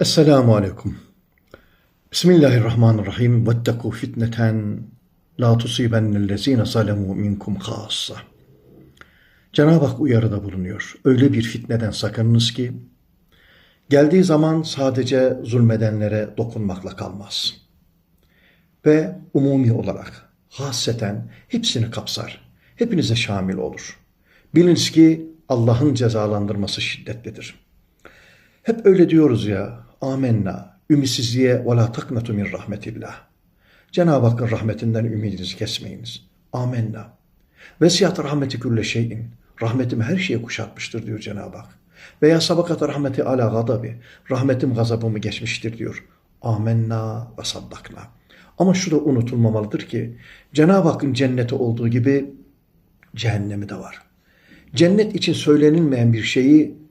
Esselamu Aleyküm. Bismillahirrahmanirrahim. Vettekû fitneten la tusibennellezîne zalemû minkum khâssa. Cenab-ı Hak uyarıda bulunuyor. Öyle bir fitneden sakınınız ki, geldiği zaman sadece zulmedenlere dokunmakla kalmaz. Ve umumi olarak, haseten hepsini kapsar. Hepinize şamil olur. Biliniz ki Allah'ın cezalandırması şiddetlidir. Hep öyle diyoruz ya, amenna, ümitsizliğe ve la taknatu min rahmetillah. Cenab-ı Hakk'ın rahmetinden ümidinizi kesmeyiniz. Amenna. Vesiyat rahmeti külle şeyin. Rahmetim her şeye kuşatmıştır diyor Cenab-ı Hak. Veya sabakat rahmeti ala gadabi. Rahmetim gazabımı geçmiştir diyor. Amenna ve saddakna. Ama şu da unutulmamalıdır ki Cenab-ı Hakk'ın cenneti olduğu gibi cehennemi de var. Cennet için söylenilmeyen bir şeyi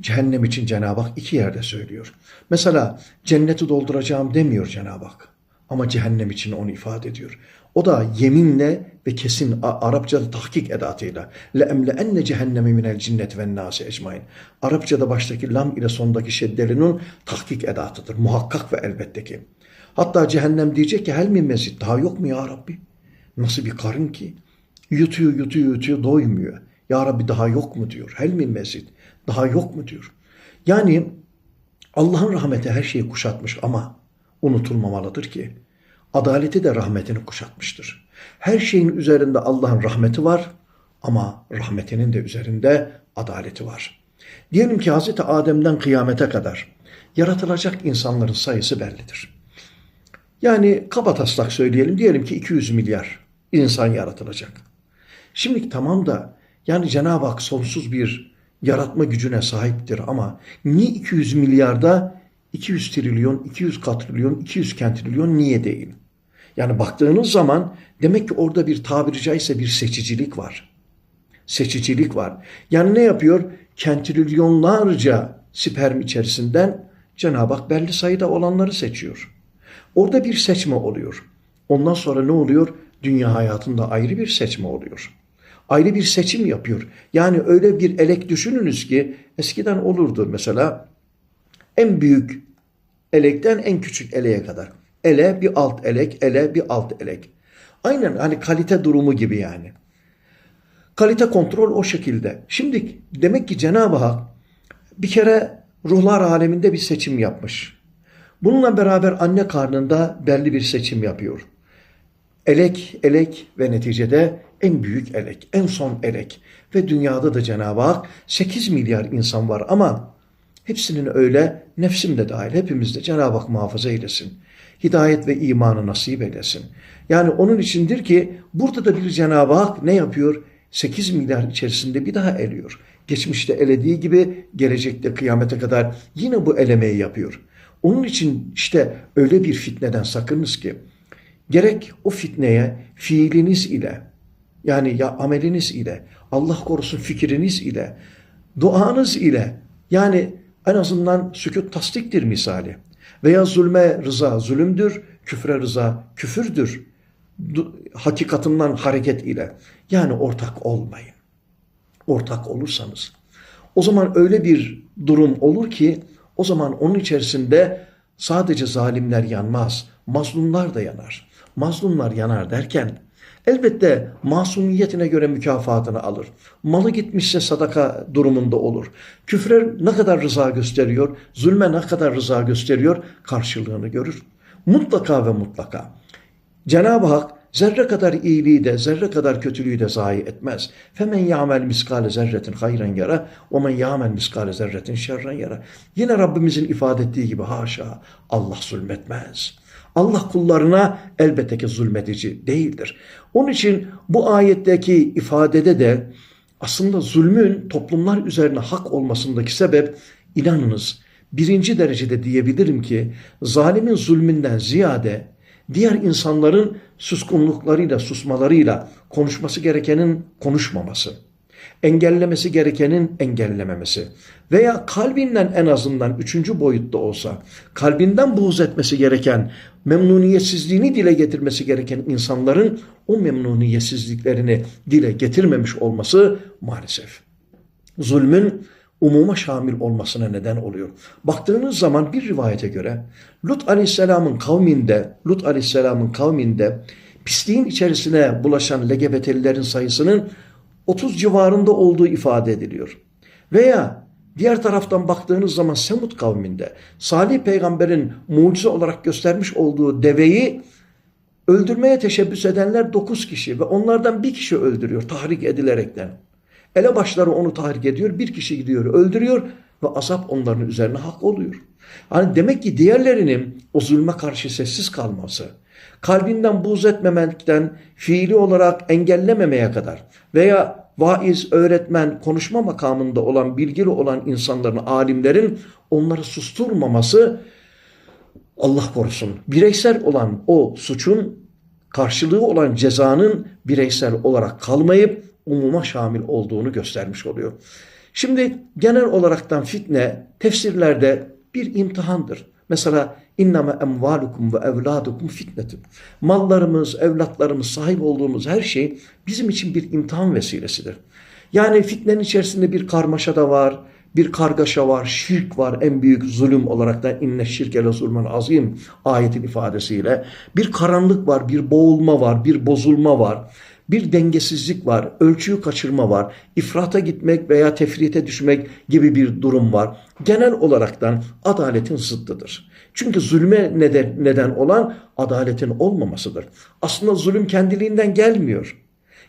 cehennem için Cenab-ı Hak iki yerde söylüyor. Mesela cenneti dolduracağım demiyor Ecab Hak. Ama cehennem için onu ifade ediyor. O da yeminle ve kesin Arapçada tahkik edatıyla le enne cehennemi minel cinnet ve nasi ecmain. Arapçada baştaki lam ile sondaki şeddelinin tahkik edatıdır. Muhakkak ve elbette ki. Hatta cehennem diyecek ki hel min mezid daha yok mu ya Rabbi? Nasıl bir karın ki? Yutuyor yutuyor yutuyor doymuyor. Ya Rabbi daha yok mu diyor. Hel min mezid. Daha yok mu diyor. Yani Allah'ın rahmeti her şeyi kuşatmış ama unutulmamalıdır ki adaleti de rahmetini kuşatmıştır. Her şeyin üzerinde Allah'ın rahmeti var ama rahmetinin de üzerinde adaleti var. Diyelim ki Hz. Adem'den kıyamete kadar yaratılacak insanların sayısı bellidir. Yani kaba taslak söyleyelim diyelim ki 200 milyar insan yaratılacak. Şimdi tamam da yani Cenab-ı Hak sonsuz bir yaratma gücüne sahiptir ama niye 200 milyarda 200 trilyon, 200 katrilyon, 200 kentrilyon niye değil? Yani baktığınız zaman demek ki orada bir tabiri caizse bir seçicilik var. Seçicilik var. Yani ne yapıyor? Kentrilyonlarca sperm içerisinden Cenab-ı Hak belli sayıda olanları seçiyor. Orada bir seçme oluyor. Ondan sonra ne oluyor? Dünya hayatında ayrı bir seçme oluyor ayrı bir seçim yapıyor. Yani öyle bir elek düşününüz ki eskiden olurdu mesela en büyük elekten en küçük eleğe kadar. Ele bir alt elek, ele bir alt elek. Aynen hani kalite durumu gibi yani. Kalite kontrol o şekilde. Şimdi demek ki Cenab-ı Hak bir kere ruhlar aleminde bir seçim yapmış. Bununla beraber anne karnında belli bir seçim yapıyor. Elek, elek ve neticede en büyük elek, en son elek. Ve dünyada da Cenab-ı Hak 8 milyar insan var ama hepsinin öyle nefsim de dahil hepimizde Cenab-ı Hak muhafaza eylesin. Hidayet ve imanı nasip eylesin. Yani onun içindir ki burada da bir Cenab-ı Hak ne yapıyor? 8 milyar içerisinde bir daha eliyor. Geçmişte elediği gibi gelecekte kıyamete kadar yine bu elemeyi yapıyor. Onun için işte öyle bir fitneden sakınız ki gerek o fitneye fiiliniz ile yani ya ameliniz ile, Allah korusun fikriniz ile, duanız ile yani en azından sükut tasdiktir misali. Veya zulme rıza zulümdür, küfre rıza küfürdür. Hakikatından hareket ile. Yani ortak olmayın. Ortak olursanız. O zaman öyle bir durum olur ki o zaman onun içerisinde sadece zalimler yanmaz, mazlumlar da yanar. Mazlumlar yanar derken Elbette masumiyetine göre mükafatını alır. Malı gitmişse sadaka durumunda olur. Küfre ne kadar rıza gösteriyor, zulme ne kadar rıza gösteriyor karşılığını görür. Mutlaka ve mutlaka. Cenab-ı Hak zerre kadar iyiliği de zerre kadar kötülüğü de zayi etmez. Femen ya'mel miskale zerretin hayran yara ve men ya'mel miskale zerretin şerren yara. Yine Rabbimizin ifade ettiği gibi haşa Allah zulmetmez. Allah kullarına elbette ki zulmedici değildir. Onun için bu ayetteki ifadede de aslında zulmün toplumlar üzerine hak olmasındaki sebep inanınız birinci derecede diyebilirim ki zalimin zulmünden ziyade diğer insanların suskunluklarıyla, susmalarıyla konuşması gerekenin konuşmaması engellemesi gerekenin engellememesi veya kalbinden en azından üçüncü boyutta olsa kalbinden buğz etmesi gereken memnuniyetsizliğini dile getirmesi gereken insanların o memnuniyetsizliklerini dile getirmemiş olması maalesef. Zulmün umuma şamil olmasına neden oluyor. Baktığınız zaman bir rivayete göre Lut Aleyhisselam'ın kavminde, Lut Aleyhisselam'ın kavminde pisliğin içerisine bulaşan LGBT'lilerin sayısının 30 civarında olduğu ifade ediliyor. Veya diğer taraftan baktığınız zaman Semut kavminde Salih peygamberin mucize olarak göstermiş olduğu deveyi öldürmeye teşebbüs edenler 9 kişi ve onlardan bir kişi öldürüyor tahrik edilerekten. Elebaşları onu tahrik ediyor, bir kişi gidiyor öldürüyor ve azap onların üzerine hak oluyor. Yani demek ki diğerlerinin o zulme karşı sessiz kalması, kalbinden buz etmemekten fiili olarak engellememeye kadar veya vaiz, öğretmen, konuşma makamında olan, bilgili olan insanların, alimlerin onları susturmaması Allah korusun bireysel olan o suçun karşılığı olan cezanın bireysel olarak kalmayıp umuma şamil olduğunu göstermiş oluyor. Şimdi genel olaraktan fitne tefsirlerde bir imtihandır. Mesela inname emvalukum ve evladukum fitnetin. Mallarımız, evlatlarımız, sahip olduğumuz her şey bizim için bir imtihan vesilesidir. Yani fitnenin içerisinde bir karmaşa da var, bir kargaşa var, şirk var en büyük zulüm olarak da inne şirkele zulmen azim ayetin ifadesiyle. Bir karanlık var, bir boğulma var, bir bozulma var. Bir dengesizlik var, ölçüyü kaçırma var, ifrata gitmek veya tefrite düşmek gibi bir durum var. Genel olaraktan adaletin zıddıdır. Çünkü zulme neden, neden olan adaletin olmamasıdır. Aslında zulüm kendiliğinden gelmiyor.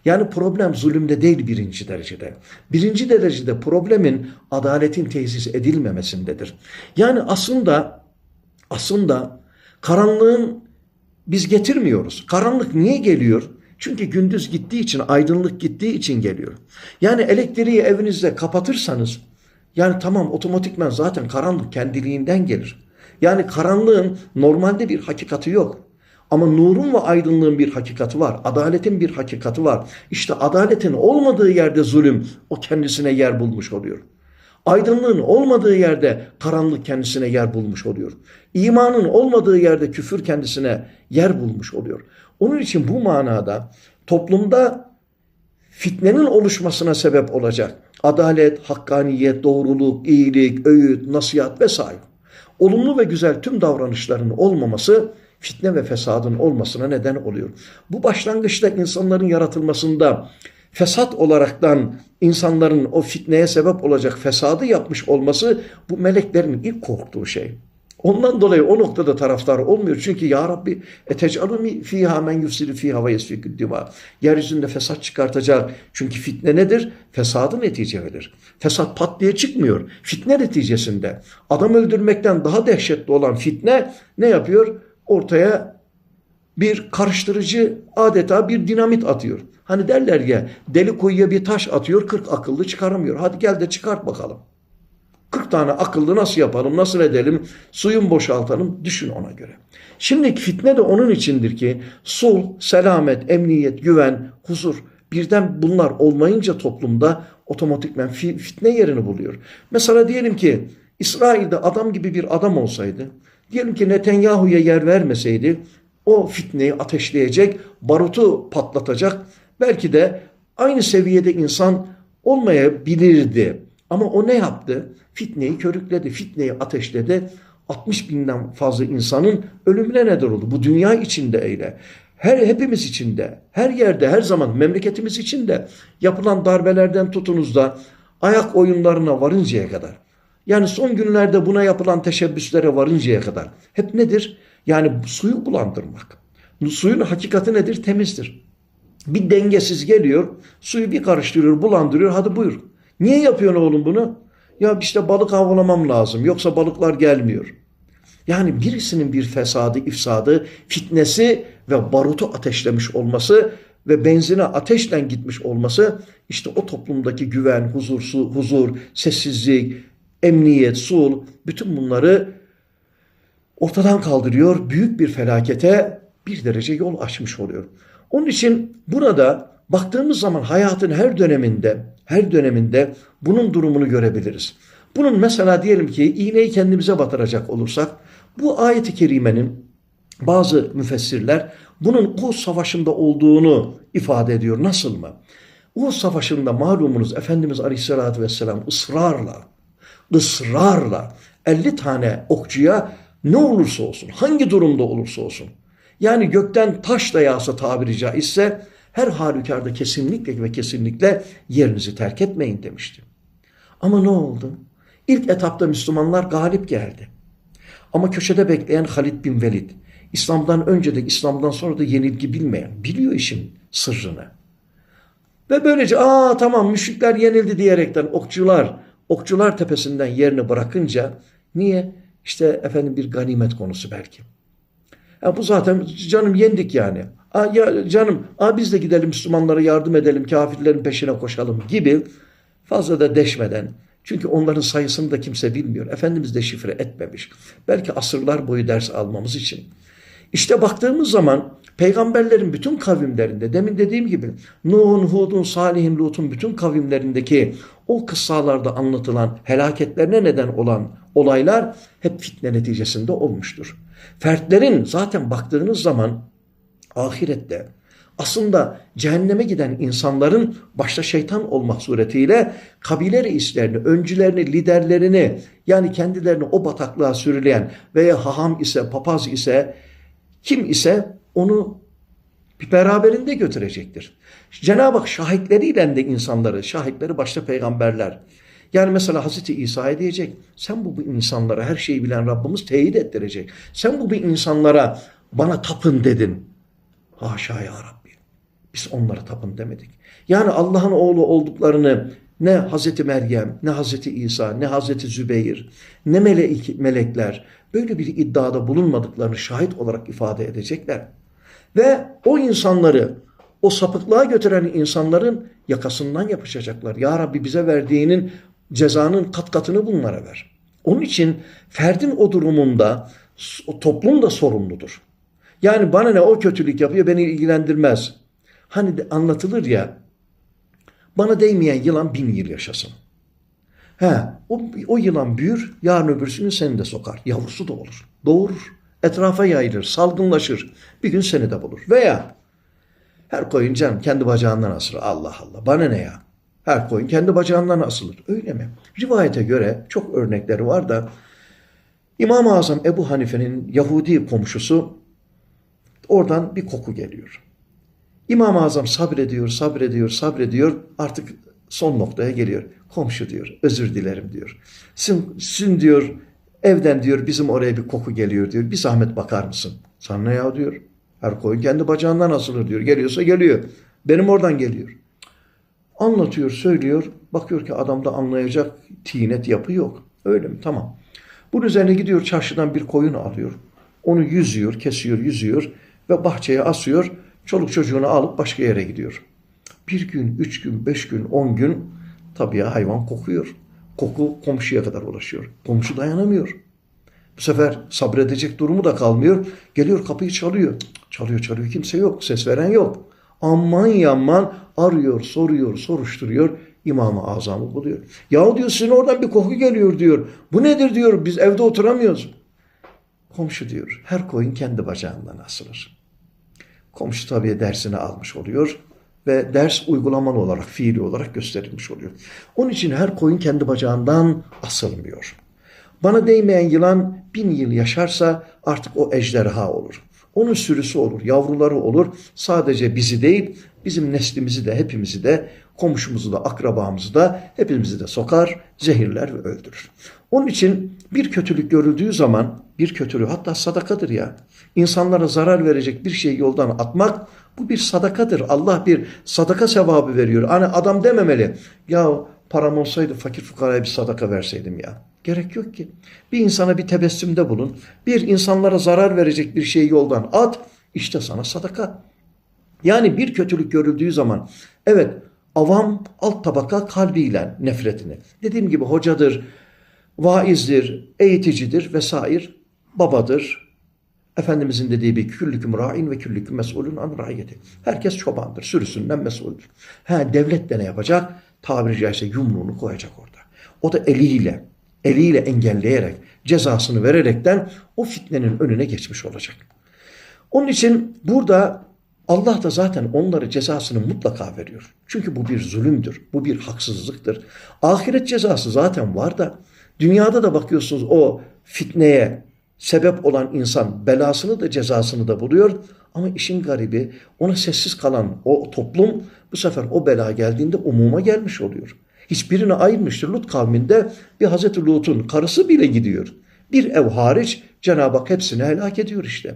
Yani problem zulümde değil birinci derecede. Birinci derecede problemin adaletin tesis edilmemesindedir. Yani aslında aslında karanlığın biz getirmiyoruz. Karanlık niye geliyor? Çünkü gündüz gittiği için, aydınlık gittiği için geliyor. Yani elektriği evinizde kapatırsanız, yani tamam otomatikman zaten karanlık kendiliğinden gelir. Yani karanlığın normalde bir hakikati yok. Ama nurun ve aydınlığın bir hakikati var. Adaletin bir hakikati var. İşte adaletin olmadığı yerde zulüm o kendisine yer bulmuş oluyor. Aydınlığın olmadığı yerde karanlık kendisine yer bulmuş oluyor. İmanın olmadığı yerde küfür kendisine yer bulmuş oluyor. Onun için bu manada toplumda fitnenin oluşmasına sebep olacak adalet, hakkaniyet, doğruluk, iyilik, öğüt, nasihat vesaire. Olumlu ve güzel tüm davranışların olmaması fitne ve fesadın olmasına neden oluyor. Bu başlangıçta insanların yaratılmasında fesat olaraktan insanların o fitneye sebep olacak fesadı yapmış olması bu meleklerin ilk korktuğu şey. Ondan dolayı o noktada taraftar olmuyor. Çünkü Ya Rabbi etecalumi fiha men yufsidu fiha ve yesfikü dima. Yeryüzünde fesat çıkartacak. Çünkü fitne nedir? Fesadı netice verir. Fesat pat diye çıkmıyor. Fitne neticesinde. Adam öldürmekten daha dehşetli olan fitne ne yapıyor? Ortaya bir karıştırıcı adeta bir dinamit atıyor. Hani derler ya deli kuyuya bir taş atıyor 40 akıllı çıkaramıyor. Hadi gel de çıkart bakalım. 40 tane akıllı nasıl yapalım, nasıl edelim, suyun boşaltalım, düşün ona göre. Şimdi fitne de onun içindir ki sul, selamet, emniyet, güven, huzur birden bunlar olmayınca toplumda otomatikmen fitne yerini buluyor. Mesela diyelim ki İsrail'de adam gibi bir adam olsaydı, diyelim ki Netanyahu'ya yer vermeseydi, o fitneyi ateşleyecek, barutu patlatacak, belki de aynı seviyede insan olmayabilirdi. Ama o ne yaptı? Fitneyi körükledi, fitneyi ateşledi. 60 binden fazla insanın ölümüne neden oldu. Bu dünya içinde öyle. Her hepimiz içinde, her yerde, her zaman memleketimiz içinde yapılan darbelerden tutunuz da ayak oyunlarına varıncaya kadar. Yani son günlerde buna yapılan teşebbüslere varıncaya kadar. Hep nedir? Yani suyu bulandırmak. Suyun hakikati nedir? Temizdir. Bir dengesiz geliyor, suyu bir karıştırıyor, bulandırıyor, hadi buyur. Niye yapıyorsun oğlum bunu? Ya işte balık avlamam lazım. Yoksa balıklar gelmiyor. Yani birisinin bir fesadı, ifsadı, fitnesi ve barutu ateşlemiş olması ve benzine ateşle gitmiş olması işte o toplumdaki güven, huzursu, huzur, sessizlik, emniyet, sul bütün bunları ortadan kaldırıyor. Büyük bir felakete bir derece yol açmış oluyor. Onun için burada baktığımız zaman hayatın her döneminde her döneminde bunun durumunu görebiliriz. Bunun mesela diyelim ki iğneyi kendimize batıracak olursak bu ayeti kerimenin bazı müfessirler bunun Uhud Savaşı'nda olduğunu ifade ediyor. Nasıl mı? Uhud Savaşı'nda malumunuz Efendimiz Aleyhisselatü Vesselam ısrarla ısrarla 50 tane okçuya ne olursa olsun, hangi durumda olursa olsun, yani gökten taş da yağsa tabiri caizse her halükarda kesinlikle ve kesinlikle yerinizi terk etmeyin demişti. Ama ne oldu? İlk etapta Müslümanlar galip geldi. Ama köşede bekleyen Halid bin Velid, İslam'dan önce de İslam'dan sonra da yenilgi bilmeyen, biliyor işin sırrını. Ve böylece aa tamam müşrikler yenildi diyerekten okçular, okçular tepesinden yerini bırakınca niye? İşte efendim bir ganimet konusu belki. Ya bu zaten canım yendik yani. Aa, ya canım aa biz de gidelim Müslümanlara yardım edelim, kafirlerin peşine koşalım gibi fazla da deşmeden. Çünkü onların sayısını da kimse bilmiyor. Efendimiz de şifre etmemiş. Belki asırlar boyu ders almamız için. İşte baktığımız zaman peygamberlerin bütün kavimlerinde demin dediğim gibi Nuh'un, Hud'un, Salih'in, Lut'un bütün kavimlerindeki o kıssalarda anlatılan helaketlerine neden olan olaylar hep fitne neticesinde olmuştur. Fertlerin zaten baktığınız zaman ahirette aslında cehenneme giden insanların başta şeytan olmak suretiyle kabile reislerini, öncülerini, liderlerini yani kendilerini o bataklığa sürüleyen veya haham ise, papaz ise kim ise onu bir beraberinde götürecektir. Cenab-ı Hak şahitleriyle de insanları, şahitleri başta peygamberler. Yani mesela Hazreti İsa'ya diyecek, sen bu, bu insanlara her şeyi bilen Rabbimiz teyit ettirecek. Sen bu, bu insanlara bana tapın dedin. Haşa ya Rabbi. Biz onlara tapın demedik. Yani Allah'ın oğlu olduklarını ne Hazreti Meryem, ne Hazreti İsa, ne Hazreti Zübeyir, ne melek, melekler böyle bir iddiada bulunmadıklarını şahit olarak ifade edecekler. Ve o insanları, o sapıklığa götüren insanların yakasından yapışacaklar. Ya Rabbi bize verdiğinin cezanın kat katını bunlara ver. Onun için ferdin o durumunda toplum da sorumludur. Yani bana ne o kötülük yapıyor beni ilgilendirmez. Hani de anlatılır ya bana değmeyen yılan bin yıl yaşasın. He, o, o yılan büyür, yarın öbürsünü seni de sokar. Yavrusu da olur. Doğurur. Etrafa yayılır, salgınlaşır. Bir gün seni de bulur. Veya her koyun canım kendi bacağından asılır. Allah Allah. Bana ne ya? Her koyun kendi bacağından asılır. Öyle mi? Rivayete göre çok örnekleri var da İmam-ı Azam Ebu Hanife'nin Yahudi komşusu oradan bir koku geliyor. İmam-ı Azam sabrediyor, sabrediyor, sabrediyor. Artık son noktaya geliyor. Komşu diyor, özür dilerim diyor. Sizin, sizin diyor, evden diyor bizim oraya bir koku geliyor diyor. Bir zahmet bakar mısın? Sana ne ya diyor. Her koyun kendi bacağından asılır diyor. Geliyorsa geliyor. Benim oradan geliyor. Anlatıyor, söylüyor. Bakıyor ki adamda anlayacak tinet yapı yok. Öyle mi? Tamam. Bunun üzerine gidiyor çarşıdan bir koyun alıyor. Onu yüzüyor, kesiyor, yüzüyor ve bahçeye asıyor. Çoluk çocuğunu alıp başka yere gidiyor. Bir gün, üç gün, beş gün, on gün tabii ya hayvan kokuyor. Koku komşuya kadar ulaşıyor. Komşu dayanamıyor. Bu sefer sabredecek durumu da kalmıyor. Geliyor kapıyı çalıyor. Çalıyor çalıyor kimse yok. Ses veren yok. Aman yaman arıyor, soruyor, soruşturuyor. İmam-ı Azam'ı buluyor. Yahu diyor sizin oradan bir koku geliyor diyor. Bu nedir diyor biz evde oturamıyoruz. Komşu diyor her koyun kendi bacağından asılır. Komşu tabii dersini almış oluyor ve ders uygulamalı olarak, fiili olarak gösterilmiş oluyor. Onun için her koyun kendi bacağından asılmıyor. Bana değmeyen yılan bin yıl yaşarsa artık o ejderha olur. Onun sürüsü olur, yavruları olur. Sadece bizi değil, bizim neslimizi de, hepimizi de, komşumuzu da, akrabamızı da, hepimizi de sokar, zehirler ve öldürür. Onun için bir kötülük görüldüğü zaman, bir kötülüğü hatta sadakadır ya. İnsanlara zarar verecek bir şeyi yoldan atmak, bu bir sadakadır. Allah bir sadaka sevabı veriyor. Hani adam dememeli, ya param olsaydı fakir fukaraya bir sadaka verseydim ya. Gerek yok ki. Bir insana bir tebessümde bulun. Bir insanlara zarar verecek bir şeyi yoldan at. İşte sana sadaka. Yani bir kötülük görüldüğü zaman evet avam alt tabaka kalbiyle nefretini. Dediğim gibi hocadır, vaizdir, eğiticidir vesaire babadır. Efendimizin dediği bir küllüküm ra'in ve küllüküm mesulun an ra'iyeti. Herkes çobandır, sürüsünden mesuldür. Ha, devlet de ne yapacak? Tabiri caizse yumruğunu koyacak orada. O da eliyle, eliyle engelleyerek, cezasını vererekten o fitnenin önüne geçmiş olacak. Onun için burada Allah da zaten onları cezasını mutlaka veriyor. Çünkü bu bir zulümdür, bu bir haksızlıktır. Ahiret cezası zaten var da Dünyada da bakıyorsunuz o fitneye sebep olan insan belasını da cezasını da buluyor. Ama işin garibi ona sessiz kalan o toplum bu sefer o bela geldiğinde umuma gelmiş oluyor. Hiçbirini ayırmıştır. Lut kavminde bir Hazreti Lut'un karısı bile gidiyor. Bir ev hariç Cenab-ı Hak hepsini helak ediyor işte.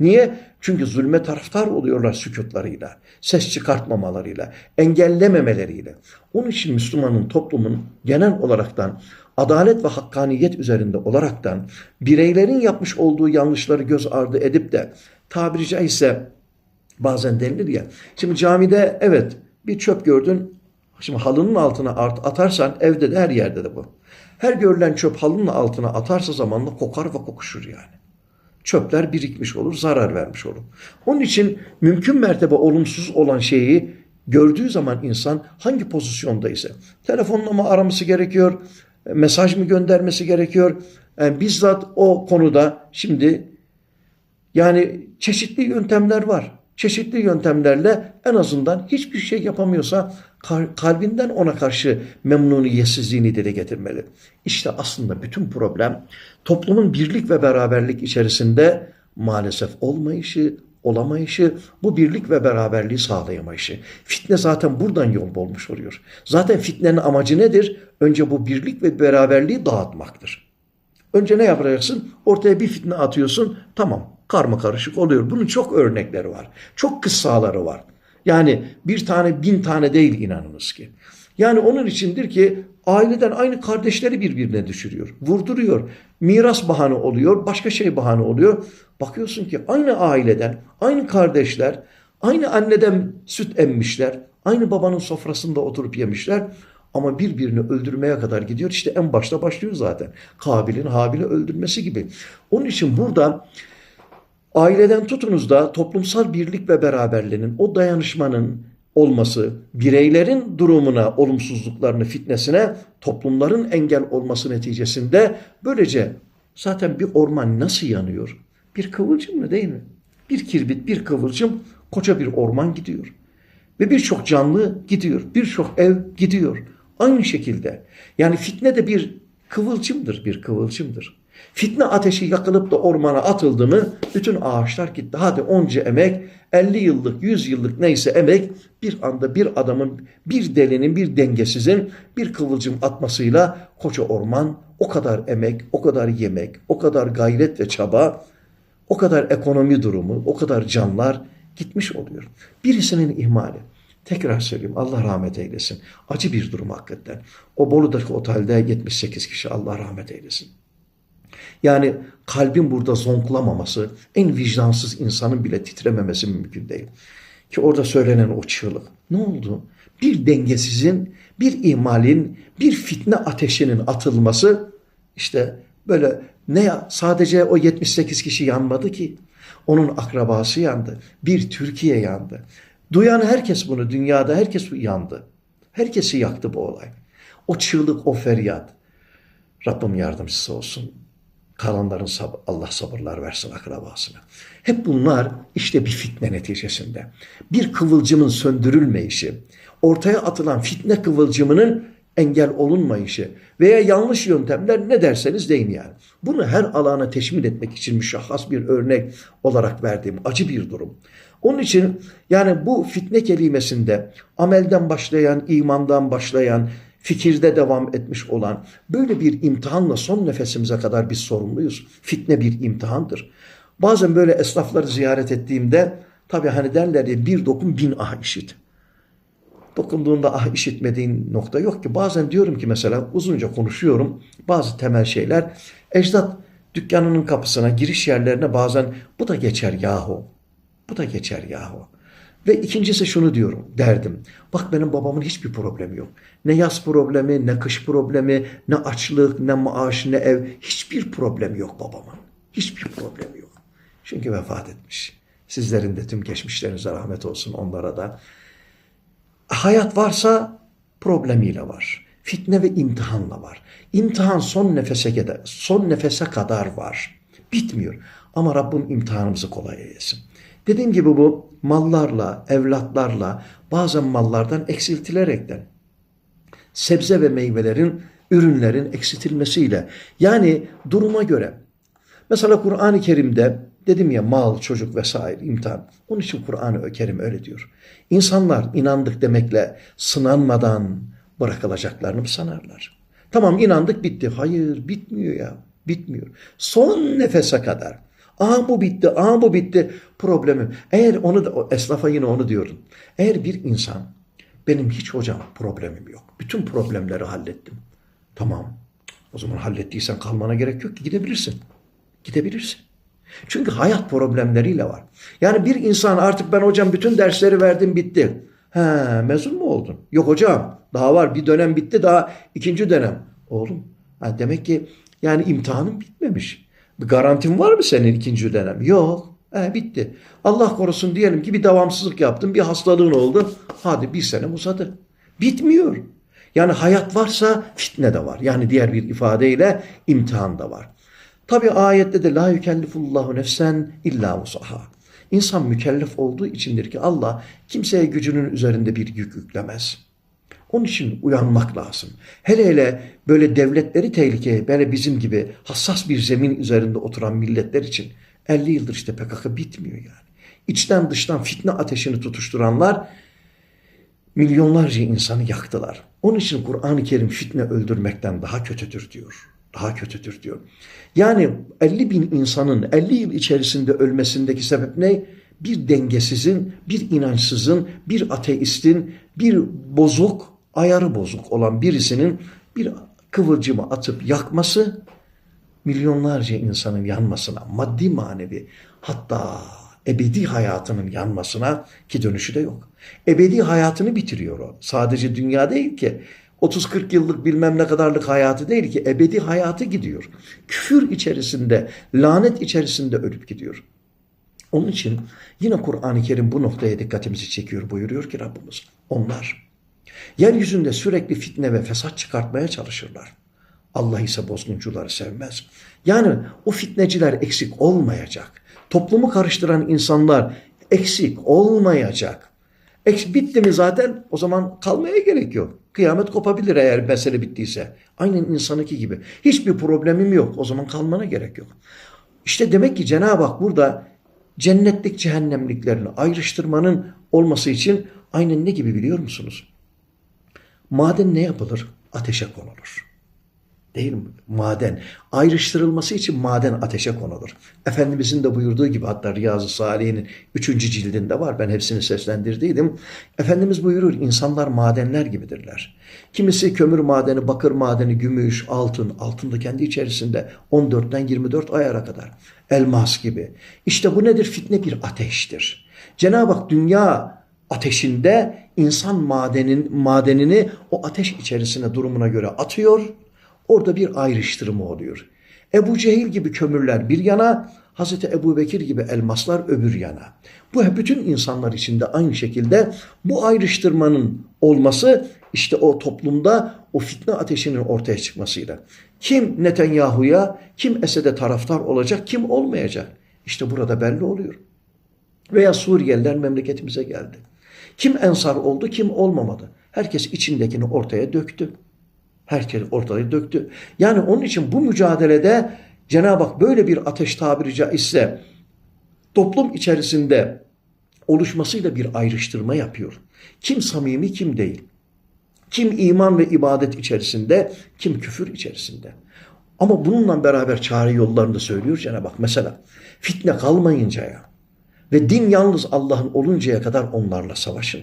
Niye? Çünkü zulme taraftar oluyorlar sükutlarıyla, ses çıkartmamalarıyla, engellememeleriyle. Onun için Müslümanın, toplumun genel olaraktan adalet ve hakkaniyet üzerinde olaraktan bireylerin yapmış olduğu yanlışları göz ardı edip de tabiri caizse bazen denilir ya. Şimdi camide evet bir çöp gördün. Şimdi halının altına atarsan evde de her yerde de bu. Her görülen çöp halının altına atarsa zamanla kokar ve kokuşur yani. Çöpler birikmiş olur, zarar vermiş olur. Onun için mümkün mertebe olumsuz olan şeyi gördüğü zaman insan hangi pozisyonda ise telefonla mı araması gerekiyor, mesaj mı göndermesi gerekiyor? Yani bizzat o konuda şimdi yani çeşitli yöntemler var. Çeşitli yöntemlerle en azından hiçbir şey yapamıyorsa kalbinden ona karşı memnuniyetsizliğini dile getirmeli. İşte aslında bütün problem toplumun birlik ve beraberlik içerisinde maalesef olmayışı, olamayışı, bu birlik ve beraberliği sağlayamayışı. Fitne zaten buradan yol bulmuş oluyor. Zaten fitnenin amacı nedir? Önce bu birlik ve beraberliği dağıtmaktır. Önce ne yapacaksın? Ortaya bir fitne atıyorsun. Tamam karma karışık oluyor. Bunun çok örnekleri var. Çok kıssaları var. Yani bir tane bin tane değil inanınız ki. Yani onun içindir ki aileden aynı kardeşleri birbirine düşürüyor. Vurduruyor. Miras bahane oluyor. Başka şey bahane oluyor. Bakıyorsun ki aynı aileden, aynı kardeşler, aynı anneden süt emmişler. Aynı babanın sofrasında oturup yemişler. Ama birbirini öldürmeye kadar gidiyor. İşte en başta başlıyor zaten. Kabil'in Habil'i öldürmesi gibi. Onun için burada aileden tutunuz da toplumsal birlik ve beraberliğinin, o dayanışmanın olması, bireylerin durumuna, olumsuzluklarını, fitnesine toplumların engel olması neticesinde böylece zaten bir orman nasıl yanıyor? Bir kıvılcım mı değil mi? Bir kirbit, bir kıvılcım koca bir orman gidiyor. Ve birçok canlı gidiyor, birçok ev gidiyor. Aynı şekilde. Yani fitne de bir kıvılcımdır, bir kıvılcımdır. Fitne ateşi yakılıp da ormana atıldı mı bütün ağaçlar gitti. Hadi onca emek 50 yıllık 100 yıllık neyse emek bir anda bir adamın bir delinin bir dengesizin bir kıvılcım atmasıyla koca orman o kadar emek o kadar yemek o kadar gayret ve çaba o kadar ekonomi durumu o kadar canlar gitmiş oluyor. Birisinin ihmali. Tekrar söyleyeyim Allah rahmet eylesin. Acı bir durum hakikaten. O Bolu'daki otelde 78 kişi Allah rahmet eylesin. Yani kalbin burada zonklamaması, en vicdansız insanın bile titrememesi mümkün değil. Ki orada söylenen o çığlık. Ne oldu? Bir dengesizin, bir ihmalin, bir fitne ateşinin atılması işte böyle ne sadece o 78 kişi yanmadı ki. Onun akrabası yandı. Bir Türkiye yandı. Duyan herkes bunu dünyada herkes yandı. Herkesi yaktı bu olay. O çığlık, o feryat. Rabbim yardımcısı olsun. Kalanların sab Allah sabırlar versin akrabasına. Hep bunlar işte bir fitne neticesinde. Bir kıvılcımın söndürülmeyişi, ortaya atılan fitne kıvılcımının engel olunmayışı veya yanlış yöntemler ne derseniz deyin yani. Bunu her alana teşmil etmek için müşahhas bir örnek olarak verdiğim acı bir durum. Onun için yani bu fitne kelimesinde amelden başlayan, imandan başlayan, fikirde devam etmiş olan böyle bir imtihanla son nefesimize kadar biz sorumluyuz. Fitne bir imtihandır. Bazen böyle esnafları ziyaret ettiğimde tabi hani derler ya bir dokun bin ah işit. Dokunduğunda ah işitmediğin nokta yok ki. Bazen diyorum ki mesela uzunca konuşuyorum bazı temel şeyler. Ecdat dükkanının kapısına giriş yerlerine bazen bu da geçer yahu. Bu da geçer yahu. Ve ikincisi şunu diyorum, derdim. Bak benim babamın hiçbir problemi yok. Ne yaz problemi, ne kış problemi, ne açlık, ne maaş, ne ev. Hiçbir problemi yok babamın. Hiçbir problemi yok. Çünkü vefat etmiş. Sizlerin de tüm geçmişlerinize rahmet olsun onlara da. Hayat varsa problemiyle var. Fitne ve imtihanla var. İmtihan son nefese kadar, son nefese kadar var. Bitmiyor. Ama Rabbim imtihanımızı kolay eylesin. Dediğim gibi bu mallarla, evlatlarla, bazen mallardan eksiltilerekten sebze ve meyvelerin ürünlerin eksitilmesiyle yani duruma göre. Mesela Kur'an-ı Kerim'de dedim ya mal, çocuk vesaire imtihan. Onun için Kur'an-ı Kerim öyle diyor. İnsanlar inandık demekle sınanmadan bırakılacaklarını mı sanarlar? Tamam inandık bitti. Hayır bitmiyor ya. Bitmiyor. Son nefese kadar. Aa bu bitti, aa bu bitti problemim. Eğer onu da esnafa yine onu diyorum. Eğer bir insan benim hiç hocam problemim yok. Bütün problemleri hallettim. Tamam. O zaman hallettiysen kalmana gerek yok ki gidebilirsin. Gidebilirsin. Çünkü hayat problemleriyle var. Yani bir insan artık ben hocam bütün dersleri verdim bitti. He, mezun mu oldun? Yok hocam daha var bir dönem bitti daha ikinci dönem. Oğlum ha demek ki yani imtihanın bitmemiş. Bir garantin var mı senin ikinci dönem? Yok. He, bitti. Allah korusun diyelim ki bir devamsızlık yaptın, bir hastalığın oldu. Hadi bir sene uzadı. Bitmiyor. Yani hayat varsa fitne de var. Yani diğer bir ifadeyle imtihan da var. Tabi ayette de la yükellifullahu nefsen illa vusaha. İnsan mükellef olduğu içindir ki Allah kimseye gücünün üzerinde bir yük yüklemez. Onun için uyanmak lazım. Hele hele böyle devletleri tehlikeye, böyle bizim gibi hassas bir zemin üzerinde oturan milletler için 50 yıldır işte PKK bitmiyor yani. İçten dıştan fitne ateşini tutuşturanlar milyonlarca insanı yaktılar. Onun için Kur'an-ı Kerim fitne öldürmekten daha kötüdür diyor. Daha kötüdür diyor. Yani 50 bin insanın 50 yıl içerisinde ölmesindeki sebep ne? Bir dengesizin, bir inançsızın, bir ateistin, bir bozuk, ayarı bozuk olan birisinin bir kıvırcımı atıp yakması milyonlarca insanın yanmasına, maddi manevi hatta ebedi hayatının yanmasına ki dönüşü de yok. Ebedi hayatını bitiriyor o. Sadece dünya değil ki 30-40 yıllık bilmem ne kadarlık hayatı değil ki ebedi hayatı gidiyor. Küfür içerisinde, lanet içerisinde ölüp gidiyor. Onun için yine Kur'an-ı Kerim bu noktaya dikkatimizi çekiyor buyuruyor ki Rabbimiz. Onlar yeryüzünde sürekli fitne ve fesat çıkartmaya çalışırlar. Allah ise bozguncuları sevmez. Yani o fitneciler eksik olmayacak. Toplumu karıştıran insanlar eksik olmayacak. Eks bitti mi zaten o zaman kalmaya gerek yok. Kıyamet kopabilir eğer mesele bittiyse. Aynen insanıki gibi. Hiçbir problemim yok. O zaman kalmana gerek yok. İşte demek ki Cenab-ı Hak burada cennetlik cehennemliklerini ayrıştırmanın olması için aynen ne gibi biliyor musunuz? Maden ne yapılır? Ateşe konulur. Değil mi? Maden. Ayrıştırılması için maden ateşe konulur. Efendimizin de buyurduğu gibi hatta Riyazu Salih'in üçüncü cildinde var. Ben hepsini seslendirdiydim. Efendimiz buyurur insanlar madenler gibidirler. Kimisi kömür madeni, bakır madeni, gümüş, altın. Altın da kendi içerisinde 14'ten 24 ayara kadar. Elmas gibi. İşte bu nedir? Fitne bir ateştir. Cenab-ı Hak dünya ateşinde insan madenin madenini o ateş içerisine durumuna göre atıyor Orada bir ayrıştırma oluyor. Ebu Cehil gibi kömürler bir yana, Hazreti Ebu Bekir gibi elmaslar öbür yana. Bu bütün insanlar içinde aynı şekilde bu ayrıştırmanın olması işte o toplumda o fitne ateşinin ortaya çıkmasıyla. Kim Netanyahu'ya, kim Esed'e taraftar olacak, kim olmayacak? İşte burada belli oluyor. Veya Suriyeliler memleketimize geldi. Kim ensar oldu, kim olmamadı. Herkes içindekini ortaya döktü. Herkes ortaya döktü. Yani onun için bu mücadelede Cenab-ı Hak böyle bir ateş tabiri caizse toplum içerisinde oluşmasıyla bir ayrıştırma yapıyor. Kim samimi kim değil. Kim iman ve ibadet içerisinde, kim küfür içerisinde. Ama bununla beraber çare yollarını da söylüyor Cenab-ı Hak. Mesela fitne kalmayıncaya ve din yalnız Allah'ın oluncaya kadar onlarla savaşın.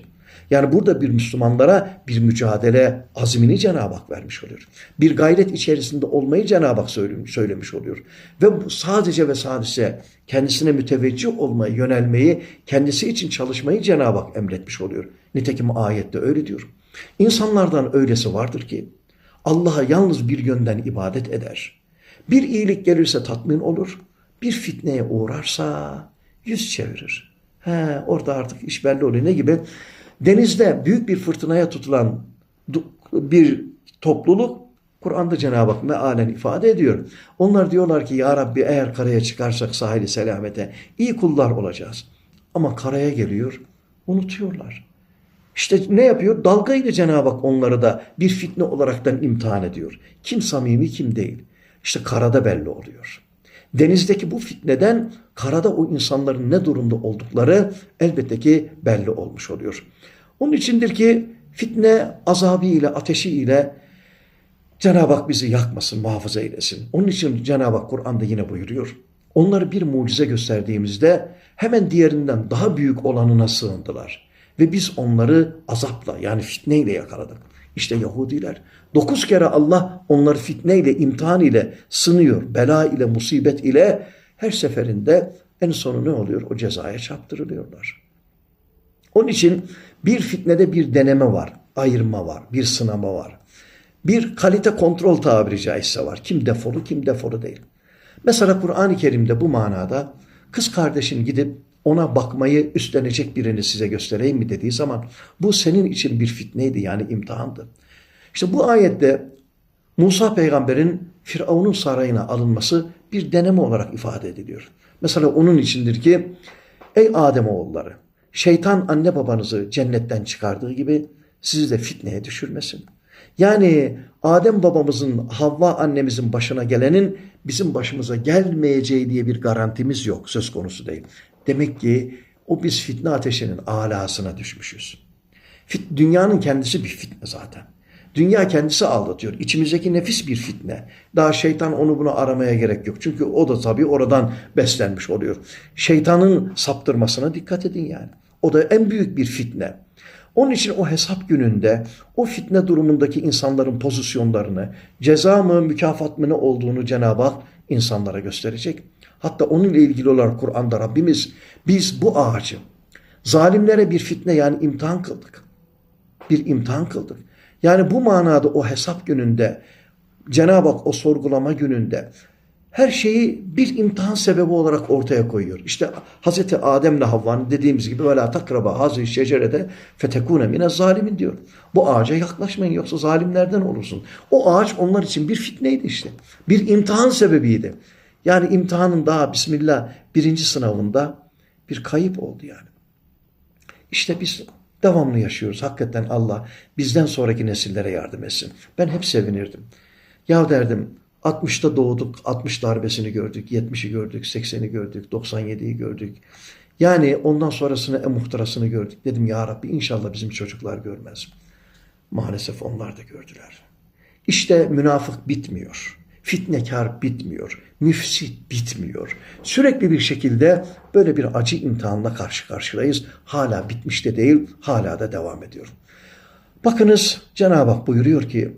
Yani burada bir Müslümanlara bir mücadele azmini Cenab-ı Hak vermiş oluyor. Bir gayret içerisinde olmayı Cenab-ı Hak söylemiş oluyor. Ve sadece ve sadece kendisine müteveccih olmayı, yönelmeyi, kendisi için çalışmayı Cenab-ı Hak emretmiş oluyor. Nitekim ayette öyle diyor. İnsanlardan öylesi vardır ki Allah'a yalnız bir yönden ibadet eder. Bir iyilik gelirse tatmin olur, bir fitneye uğrarsa yüz çevirir. He, orada artık iş belli oluyor. Ne gibi? Denizde büyük bir fırtınaya tutulan bir topluluk Kur'an'da Cenab-ı Hak mealen ifade ediyor. Onlar diyorlar ki ya Rabbi eğer karaya çıkarsak sahili selamete iyi kullar olacağız. Ama karaya geliyor unutuyorlar. İşte ne yapıyor? Dalgayla Cenab-ı Hak onları da bir fitne olaraktan imtihan ediyor. Kim samimi kim değil. İşte karada belli oluyor. Denizdeki bu fitneden karada o insanların ne durumda oldukları elbette ki belli olmuş oluyor. Onun içindir ki fitne azabı ile ateşi ile Cenab-ı Hak bizi yakmasın, muhafaza eylesin. Onun için Cenab-ı Hak Kur'an'da yine buyuruyor. Onları bir mucize gösterdiğimizde hemen diğerinden daha büyük olanına sığındılar. Ve biz onları azapla yani fitneyle yakaladık. İşte Yahudiler. Dokuz kere Allah onları fitneyle, imtihan ile sınıyor. Bela ile, musibet ile her seferinde en sonu ne oluyor? O cezaya çarptırılıyorlar. Onun için bir fitnede bir deneme var, ayırma var, bir sınama var. Bir kalite kontrol tabiri caizse var. Kim defolu, kim defolu değil. Mesela Kur'an-ı Kerim'de bu manada kız kardeşin gidip ona bakmayı üstlenecek birini size göstereyim mi dediği zaman bu senin için bir fitneydi yani imtihandı. İşte bu ayette Musa peygamberin Firavun'un sarayına alınması bir deneme olarak ifade ediliyor. Mesela onun içindir ki ey Adem oğulları şeytan anne babanızı cennetten çıkardığı gibi sizi de fitneye düşürmesin. Yani Adem babamızın, Havva annemizin başına gelenin bizim başımıza gelmeyeceği diye bir garantimiz yok, söz konusu değil. Demek ki o biz fitne ateşinin alasına düşmüşüz. Fit, dünyanın kendisi bir fitne zaten. Dünya kendisi aldatıyor. İçimizdeki nefis bir fitne. Daha şeytan onu bunu aramaya gerek yok. Çünkü o da tabii oradan beslenmiş oluyor. Şeytanın saptırmasına dikkat edin yani. O da en büyük bir fitne. Onun için o hesap gününde o fitne durumundaki insanların pozisyonlarını, ceza mı, mükafat mı ne olduğunu Cenab-ı Hak insanlara gösterecek. Hatta onunla ilgili olarak Kur'an'da Rabbimiz biz bu ağacı zalimlere bir fitne yani imtihan kıldık. Bir imtihan kıldık. Yani bu manada o hesap gününde Cenab-ı Hak o sorgulama gününde her şeyi bir imtihan sebebi olarak ortaya koyuyor. İşte Hazreti Adem'le Havva'nın dediğimiz gibi vela takraba hazi şecerede fetekune mine zalimin diyor. Bu ağaca yaklaşmayın yoksa zalimlerden olursun. O ağaç onlar için bir fitneydi işte. Bir imtihan sebebiydi. Yani imtihanın daha Bismillah birinci sınavında bir kayıp oldu yani. İşte biz devamlı yaşıyoruz. Hakikaten Allah bizden sonraki nesillere yardım etsin. Ben hep sevinirdim. Ya derdim 60'ta doğduk, 60 darbesini gördük, 70'i gördük, 80'i gördük, 97'yi gördük. Yani ondan sonrasını en muhtarasını gördük. Dedim ya Rabbi inşallah bizim çocuklar görmez. Maalesef onlar da gördüler. İşte münafık bitmiyor. Fitnekar bitmiyor. Müfsit bitmiyor. Sürekli bir şekilde böyle bir acı imtihanla karşı karşıyayız. Hala bitmiş de değil, hala da devam ediyor. Bakınız Cenab-ı Hak buyuruyor ki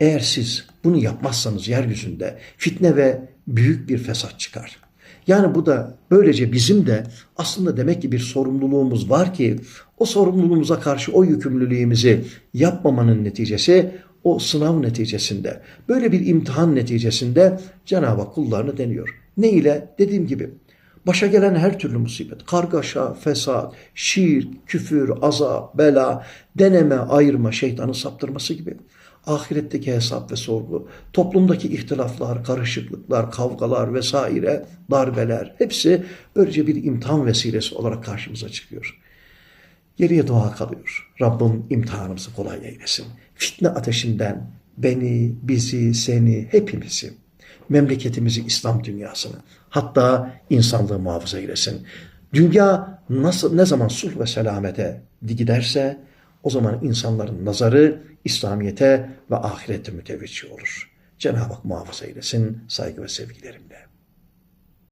eğer siz bunu yapmazsanız yeryüzünde fitne ve büyük bir fesat çıkar. Yani bu da böylece bizim de aslında demek ki bir sorumluluğumuz var ki o sorumluluğumuza karşı o yükümlülüğümüzü yapmamanın neticesi o sınav neticesinde böyle bir imtihan neticesinde Cenab-ı Hak kullarını deniyor. Ne ile? Dediğim gibi başa gelen her türlü musibet, kargaşa, fesat, şirk, küfür, azap, bela, deneme, ayırma, şeytanın saptırması gibi ahiretteki hesap ve sorgu, toplumdaki ihtilaflar, karışıklıklar, kavgalar vesaire, darbeler hepsi böylece bir imtihan vesilesi olarak karşımıza çıkıyor. Geriye dua kalıyor. Rabbim imtihanımızı kolay eylesin. Fitne ateşinden beni, bizi, seni, hepimizi, memleketimizi, İslam dünyasını, hatta insanlığı muhafaza eylesin. Dünya nasıl ne zaman sulh ve selamete giderse o zaman insanların nazarı İslamiyet'e ve ahirete müteveccih olur. Cenab-ı Hak muhafaza eylesin saygı ve sevgilerimle.